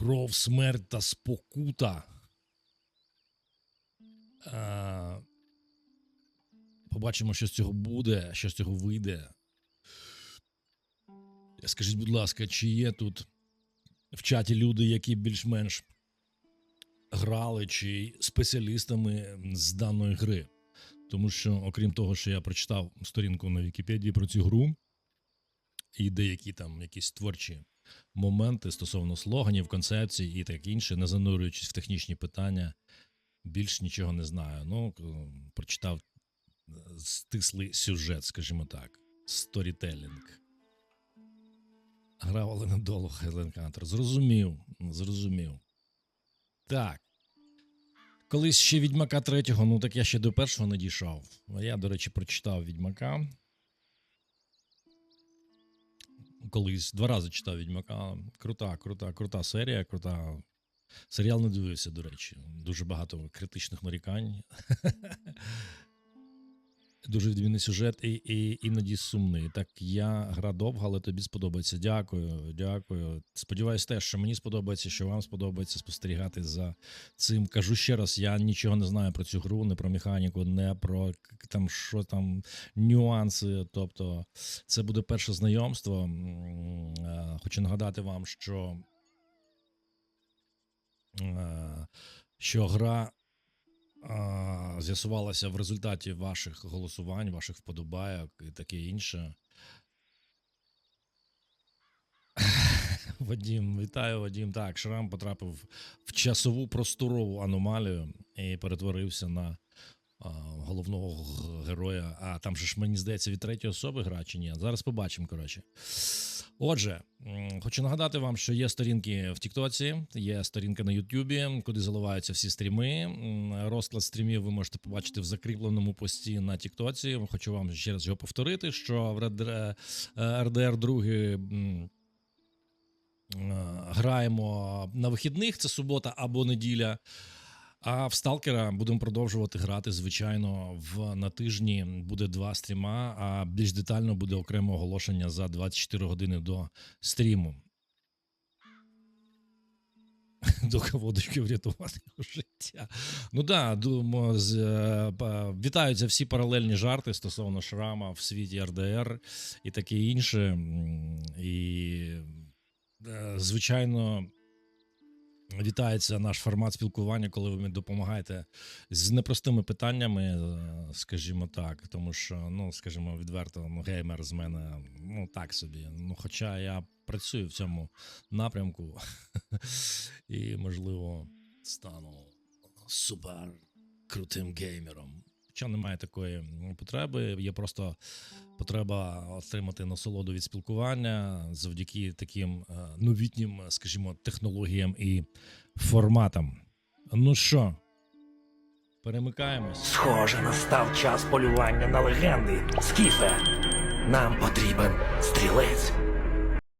Кров, смерть та спокута. Е, побачимо, що з цього буде, що з цього вийде. Скажіть, будь ласка, чи є тут в чаті люди, які більш-менш грали чи спеціалістами з даної гри? Тому що, окрім того, що я прочитав сторінку на Вікіпедії про цю гру, і деякі там якісь творчі моменти стосовно слоганів, концепцій і таке інше, не занурюючись в технічні питання, більш нічого не знаю. Ну, прочитав е, стислий сюжет, скажімо так, сторітелінг. Грав але недолу Хайлендкантер. Зрозумів, зрозумів. Так. Колись ще Відьмака третього, ну так я ще до першого не дійшов. Я, до речі, прочитав Відьмака. Колись два рази читав Відьмака. Крута, крута, крута серія, крута. Серіал не дивився, до речі. Дуже багато критичних нарікань. Дуже відмінний сюжет і, і іноді сумний. Так, я гра довга, але тобі сподобається. Дякую, дякую. Сподіваюсь, теж, що мені сподобається, що вам сподобається спостерігати за цим. Кажу ще раз: я нічого не знаю про цю гру, не про механіку, не про там що там нюанси. Тобто, це буде перше знайомство. Е, Хочу нагадати вам, що, е, що гра з'ясувалася в результаті ваших голосувань, ваших вподобайок і таке інше. Вадім, вітаю, Вадім. Так, Шрам потрапив в часову просторову аномалію і перетворився на а, головного героя. А там же ж мені здається від третьої особи гра чи ні. Зараз побачимо, коротше. Отже, хочу нагадати вам, що є сторінки в Тіктоці, є сторінка на Ютубі, куди заливаються всі стріми. Розклад стрімів ви можете побачити в закріпленому пості на Тіктоці. Хочу вам ще раз його повторити, що в РДР, РДР 2 е, граємо на вихідних, це субота або неділя. А в Сталкера будемо продовжувати грати, звичайно, в на тижні буде два стріма, а більш детально буде окреме оголошення за 24 години до стріму. До водочки врятувати життя. Ну так, думаю, з, е, вітаються всі паралельні жарти стосовно шрама в світі РДР і таке інше. І, е, звичайно, вітається наш формат спілкування, коли ви допомагаєте з непростими питаннями, е, скажімо так. Тому що, ну, скажімо, відверто, ну, геймер з мене ну так собі. Ну, хоча я працюю в цьому напрямку і, можливо, стану супер крутим геймером. Хоча немає такої потреби, є просто потреба отримати насолоду від спілкування завдяки таким е, новітнім, скажімо, технологіям і форматам. Ну що, перемикаємось. Схоже, настав час полювання на легенди. Скіфе, нам потрібен стрілець.